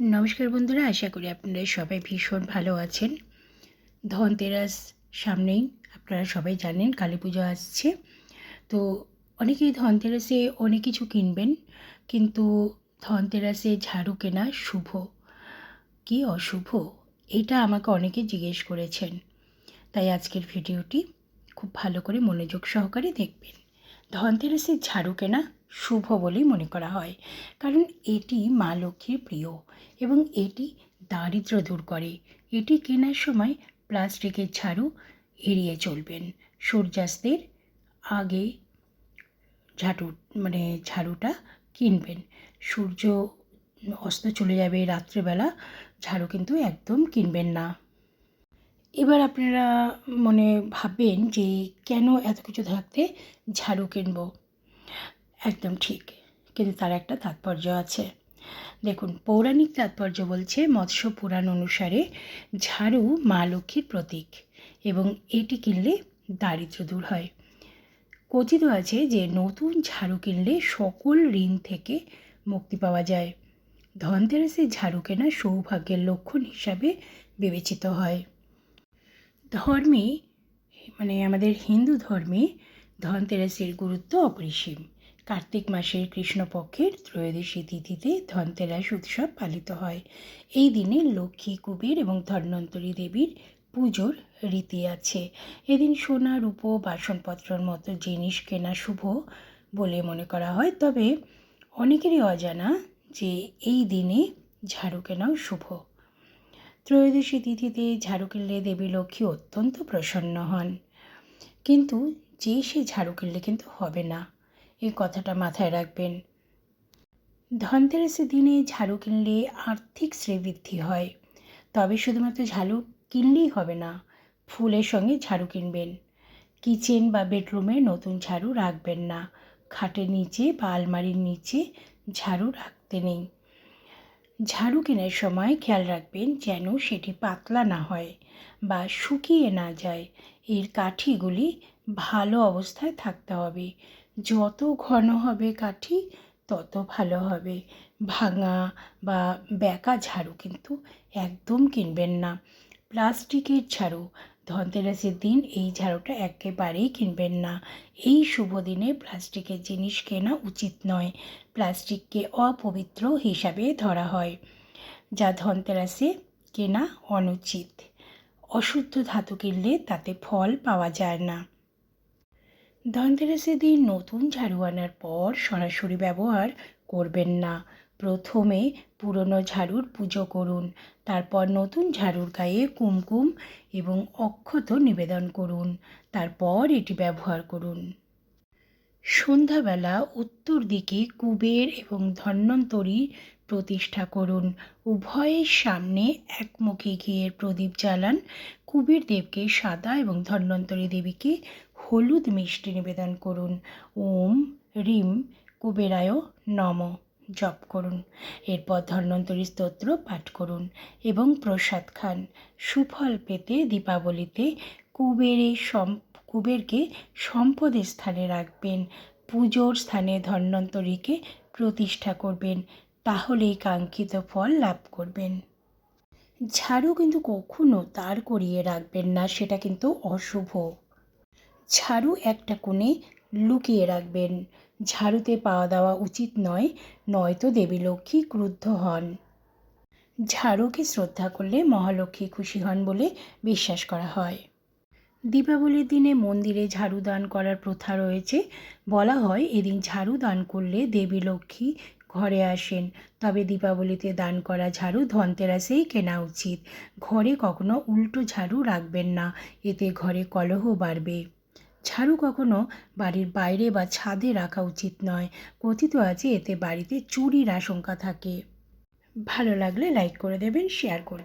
নমস্কার বন্ধুরা, আশা করি আপনারা সবাই ভীষণ ভালো আছেন। ধনতেরাস সামনেই, আপনারা সবাই জানেন কালী পুজো আসছে। তো অনেকেই ধনতেরাসে অনেক কিছু কিনবেন, কিন্তু ধনতেরাসে ঝাড়ু কেনা শুভ। কি অশুভ? এটা আমাকে অনেকে জিজ্ঞেস করেছেন। তাই আজকের ভিডিওটি খুব ভালো করে মনোযোগ সহকারে দেখবেন। ধনতেরাসের ঝাড়ু কেনা শুভ বলেই মনে করা হয়। কারণ এটি মা লক্ষ্মীর প্রিয় এবং এটি দারিদ্র দূর করে। এটি কেনার সময় প্লাস্টিকের ঝাড়ু এড়িয়ে চলবেন। সূর্যাস্তের আগে ঝাড়ু মানে ঝাড়ুটা কিনবেন। সূর্য অস্ত চলে যাবে রাত্রেবেলা, ঝাড়ু কিন্তু একদম কিনবেন না। এবার আপনারা মনে ভাববেন যে কেন এত কিছু থাকতে ঝাড়ু কিনবো? একদম ঠিক। কিন্তু তার একটা তাৎপর্য আছে। দেখুন, পৌরাণিক তাৎপর্য বলছে মৎস্য পুরাণ অনুসারে ঝাড়ু মা লক্ষ্মীর প্রতীক এবং এটি কিনলে দারিদ্র দূর হয়। কথিত আছে যে নতুন ঝাড়ু কিনলে সকল ঋণ থেকে মুক্তি পাওয়া যায়। ধনতেরাসে ঝাড়ু কেনা সৌভাগ্যের লক্ষণ হিসাবে বিবেচিত হয়। ধর্মে মানে আমাদের হিন্দু ধর্মে ধনতেরাসের গুরুত্ব অপরিসীম। কার্তিক মাসের কৃষ্ণপক্ষের ত্রয়োদশী তিথিতে ধনতেরাস উৎসব পালিত হয়। এই দিনে লক্ষ্মী কুবের এবং ধন্বন্তরী দেবীর পুজোর রীতি আছে। এদিন সোনা, রূপো, বাসনপত্রর মতো জিনিস কেনা শুভ বলে মনে করা হয়। তবে অনেকেরই অজানা যে এই দিনে ঝাড়ু কেনাও শুভ। ত্রয়োদশী তিথিতে ঝাড়ু কিনলে দেবী লক্ষ্মী অত্যন্ত প্রসন্ন হন। কিন্তু যে সে ঝাড়ু কিনলে কিন্তু হবে না। এই কথাটা মাথায় রাখবেন। ধনতেরাসের দিনে ঝাড়ু কিনলে আর্থিক শ্রীবৃদ্ধি হয়। তবে শুধুমাত্র ঝাড়ু কিনলেই হবে না, ফুলের সঙ্গে ঝাড়ু কিনবেন। কিচেন বা বেডরুমে নতুন ঝাড়ু রাখবেন না। খাটের নিচে বা আলমারির নিচে ঝাড়ু রাখতে নেই। ঝাড়ু কেনার সময় খেয়াল রাখবেন যেন সেটি পাতলা না হয় বা শুকিয়ে না যায়। এর কাঠিগুলি ভালো অবস্থায় থাকতে হবে। যত ঘন হবে কাঠি, তত ভালো হবে। ভাঙা বা বেঁকা ঝাড়ু কিন্তু একদম কিনবেন না। প্লাস্টিকের ঝাড়ু, ধনতেরাসের দিন এই ঝাড়ুটা একেবারেই কিনবেন না। এই শুভ দিনে প্লাস্টিকের জিনিস কেনা উচিত নয়। প্লাস্টিককে অপবিত্র হিসাবে ধরা হয়, যা ধনতেরাসে কেনা অনুচিত। অশুদ্ধ ধাতু কিনলে তাতে ফল পাওয়া যায় না। ধনতেরাসের দিন নতুন ঝাড়ু আনার পর সরাসরি ব্যবহার করবেন না। প্রথমে পুরনো ঝাড়ুর পুজো করুন, তারপর নতুন ঝাড়ুর গায়ে কুমকুম এবং অক্ষত নিবেদন করুন, তারপর এটি ব্যবহার করুন। সন্ধ্যাবেলা উত্তর দিকে কুবের এবং ধন্বন্তরী প্রতিষ্ঠা করুন। উভয়ের সামনে একমুখী ঘিয়ের প্রদীপ জ্বালান। কুবের দেবকে সাদা এবং ধন্বন্তরী দেবীকে হলুদ মিষ্টি নিবেদন করুন। ওম রিম কুবেরায় নম। জপ করুন। এরপর ধন্বন্তরী স্তোত্র পাঠ করুন এবং প্রসাদ খান। সুফল পেতে দীপাবলিতে কুবেরের সম, কুবেরকে সম্পদের স্থানে রাখবেন। পুজোর স্থানে ধন্বন্তরীকে প্রতিষ্ঠা করবেন। তাহলেই কাঙ্ক্ষিত ফল লাভ করবেন। ঝাড়ু কিন্তু কখনো তার করিয়ে রাখবেন না, সেটা কিন্তু অশুভ। ঝাড়ু একটা কোণে লুকিয়ে রাখবেন। ঝাড়ুতে পাওয়া দেওয়া উচিত নয়, নয়তো দেবী লক্ষ্মী ক্রুদ্ধ হন। ঝাড়ুকে শ্রদ্ধা করলে মহালক্ষ্মী খুশি হন বলে বিশ্বাস করা হয়। দীপাবলির দিনে মন্দিরে ঝাড়ু দান করার প্রথা রয়েছে। বলা হয় এদিন ঝাড়ু দান করলে দেবী লক্ষ্মী ঘরে আসেন। তবে দীপাবলিতে দান করা ঝাড়ু ধনতেরাসেই কেনা উচিত। ঘরে কখনো উল্টো ঝাড়ু রাখবেন না, এতে ঘরে কলহ বাড়বে। ঝাড়ু কখনো বাড়ির বাইরে বা ছাদে রাখা উচিত নয়। কথিত আছে, এতে বাড়িতে চুরির আশঙ্কা থাকে। ভালো লাগলে লাইক করে দেবেন শেয়ার করে